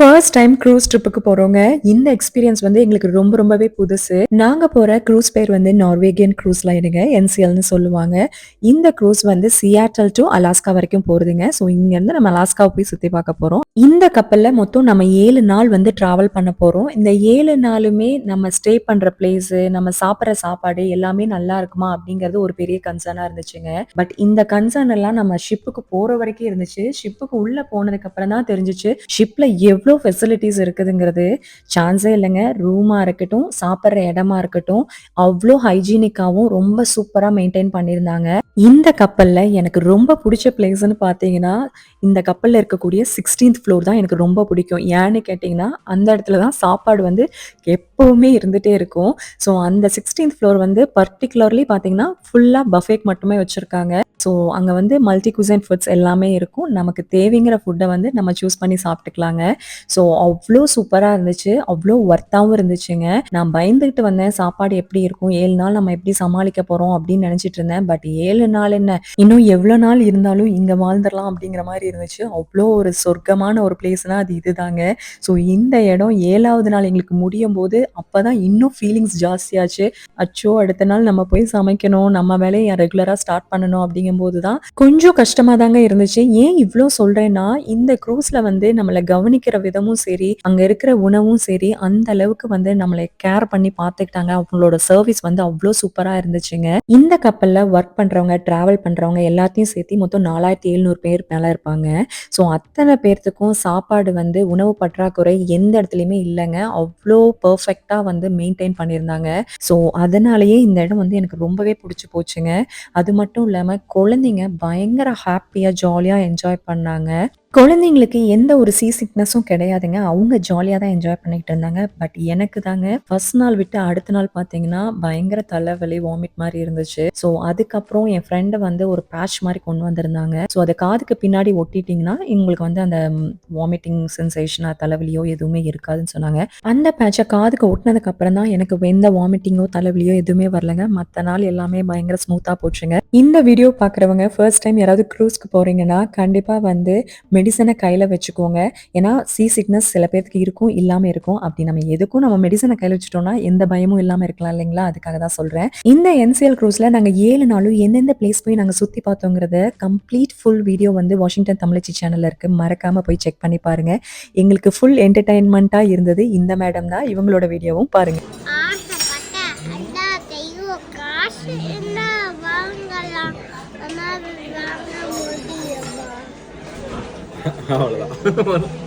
First time cruise ட்ரிப்புக்கு போறவங்க இந்த எக்ஸ்பீரியன்ஸ் வந்து எங்களுக்கு ரொம்ப ரொம்பவே புதுசு. நாங்க போற க்ரூஸ் பேர் வந்து நார்வேகியன் க்ரூஸ் லைனுங்க. என்சிஎல்ன்னு சொல்லுவாங்க. இந்த க்ரூஸ் வந்து சியாட்டல் டூ அலாஸ்கா வரைக்கும் போறதுங்க. ஸோ இங்கேருந்து நம்ம அலாஸ்காவ போய் சுத்தி பார்க்க போறோம். இந்த கப்பல்ல மொத்தம் நம்ம ஏழு நாள் வந்து டிராவல் பண்ண போறோம். இந்த ஏழு நாளுமே நம்ம ஸ்டே பண்ற பிளேஸ் நம்ம சாப்பிட்ற சாப்பாடு எல்லாமே நல்லா இருக்குமா? அப்படிங்கிறது ஒரு பெரிய கன்சர்னா இருந்துச்சுங்க. பட் இந்த கன்சர்ன் எல்லாம் நம்ம ஷிப்புக்கு போற வரைக்கும் இருந்துச்சு. ஷிப்புக்கு உள்ள போனதுக்கு அப்புறம் தான் தெரிஞ்சிச்சு ஷிப்ல எவ்வளோ ஃபெசிலிட்டிஸ் இருக்குதுங்கிறது. சான்ஸே இல்லைங்க ரூமாக இருக்கட்டும், சாப்பிட்ற இடமா இருக்கட்டும், அவ்வளோ ஹைஜீனிக்காகவும் ரொம்ப சூப்பராக மெயின்டைன் பண்ணியிருந்தாங்க. இந்த கப்பலில் எனக்கு ரொம்ப பிடிச்ச பிளேஸ்ன்னு பார்த்தீங்கன்னா, இந்த கப்பலில் இருக்கக்கூடிய 16த் ஃப்ளோர் தான் எனக்கு ரொம்ப பிடிக்கும். ஏன்னு கேட்டிங்கன்னா அந்த இடத்துல தான் சாப்பாடு வந்து எப்போவுமே இருந்துகிட்டே இருக்கும். ஸோ அந்த 16த் ஃப்ளோர் வந்து பர்ட்டிகுலர்லி பார்த்தீங்கன்னா, ஃபுல்லாக பஃபேக் மட்டுமே வச்சுருக்காங்க ஸோ அங்கே வந்து மல்டி குசைன் ஃபுட்ஸ் எல்லாமே இருக்கும். நமக்கு தேவைங்கிற ஃபுட்டை வந்து நம்ம சூஸ் பண்ணி சாப்பிட்டுக்கலாங்க. ஸோ அவ்வளோ சூப்பராக இருந்துச்சு. அவ்வளோ ஒர்த்தாகவும் இருந்துச்சுங்க. நான் பயந்துகிட்டு வந்தேன். சாப்பாடு எப்படி இருக்கும்? ஏழு நாள் நம்ம எப்படி சமாளிக்க போகிறோம் அப்படின்னு நினச்சிட்டு இருந்தேன். பட் ஏழு நாள் என்ன, இன்னும் எவ்வளோ நாள் இருந்தாலும் இங்கே வாழ்ந்துடலாம் அப்படிங்கிற மாதிரி இருந்துச்சு. அவ்வளோ ஒரு சொர்க்கமான ஒரு பிளேஸ்னால் அது இதுதாங்க. ஸோ இந்த இடம் ஏழாவது நாள் எங்களுக்கு முடியும் போது அப்போ தான் இன்னும் ஃபீலிங்ஸ் ஜாஸ்தியாச்சு. அச்சோ! அடுத்த நாள் நம்ம போய் சமைக்கணும். நம்ம வேலையை ரெகுலராக ஸ்டார்ட் பண்ணணும் போது தான் கொஞ்சம் கஷ்டமா தாங்க இருந்துச்சு. ஏன் இவ்வளோ சொல்றேன்னா, இந்த க்ரூஸ்ல வந்து நம்மளை கவனிக்கிற விதமும் சரி, அங்க இருக்கிற உணவும் சரி, அந்த அளவுக்கு வந்து நம்மளை கேர் பண்ணி பார்த்துக்கிட்டாங்க. அவங்களோட சர்வீஸ் வந்து அவ்வளோ சூப்பரா இருந்துச்சுங்க. இந்த கப்பல்ல ஒர்க் பண்றவங்க, டிராவல் பண்றவங்க எல்லாத்தையும் சேர்த்து மொத்தம் 4700 பேர் மேலே இருப்பாங்க. ஸோ அத்தனை பேர்த்துக்கும் சாப்பாடு வந்து உணவு பற்றாக்குறை எந்த இடத்துலையுமே இல்லைங்க அவ்வளோ பெர்ஃபெக்ட்டா வந்து மெயின்டைன் பண்ணியிருந்தாங்க. ஸோ அதனாலேயே இந்த இடம் வந்து எனக்கு ரொம்பவே பிடிச்சி போச்சுங்க. அது மட்டும் இல்லாமல் குழந்தைங்க பயங்கர ஹாப்பியாக ஜாலியா என்ஜாய் பண்ணாங்க. குழந்தைங்களுக்கு எந்த ஒரு சீ சிக்னஸும் கிடையாதுங்க. அவங்க ஜாலியாக தான் என்ஜாய் பண்ணிக்கிட்டு இருந்தாங்க. பட் எனக்கு தாங்க ஃபர்ஸ்ட் நாள் விட்டு அடுத்த நாள் பார்த்தீங்கன்னா, பயங்கர தலைவலி, வாமிட் மாதிரி இருந்துச்சு. ஸோ அதுக்கப்புறம் என் ஃப்ரெண்டை வந்து ஒரு பேட்ச் மாதிரி கொண்டு வந்திருந்தாங்க. ஸோ அதை காதுக்கு பின்னாடி ஒட்டிட்டீங்கன்னா, உங்களுக்கு வந்து அந்த வாமிட்டிங் சென்சேஷனா தலைவலியோ எதுவுமே இருக்காதுன்னு சொன்னாங்க. அந்த பேட்சை காதுக்கு ஒட்டினதுக்கு அப்புறம் தான் எனக்கு எந்த வாமிட்டிங்கோ, தலைவலியோ எதுவுமே வரலங்க. மற்ற நாள் எல்லாமே பயங்கர ஸ்மூத்தாக போச்சுங்க. இந்த வீடியோ பார்க்குறவங்க ஃபர்ஸ்ட் டைம் யாராவது க்ரூஸ்க்கு போறீங்கன்னா, கண்டிப்பாக வந்து மெடிசனை கையில் வச்சுக்கோங்க. ஏன்னா சி சிக்னஸ் சில பேர்த்துக்கு இருக்கும், இல்லாமல் இருக்கும். அப்படி நம்ம எதுக்கும் நம்ம மெடிசனை கையில் வச்சுட்டோம்னா, எந்த பயமும் இல்லாமல் இருக்கலாம் இல்லைங்களா? அதுக்காக தான் சொல்கிறேன் இந்த என்சிஎல் க்ரூஸில் நாங்கள் ஏழு நாளும் எந்தெந்த பிளேஸ் போய் நாங்கள் சுற்றி பார்த்தோங்கிறத கம்ப்ளீட் ஃபுல் வீடியோ வந்து வாஷிங்டன் தமிழச்சி சேனலில் இருக்குது மறக்காமல் போய் செக் பண்ணி பாருங்கள் எங்களுக்கு ஃபுல் என்டர்டைன்மெண்ட்டாக இருந்தது இந்த மேடம் தான். இவங்களோட வீடியோவும் பாருங்கள் காசு வாங்கலாம் 太好了吧！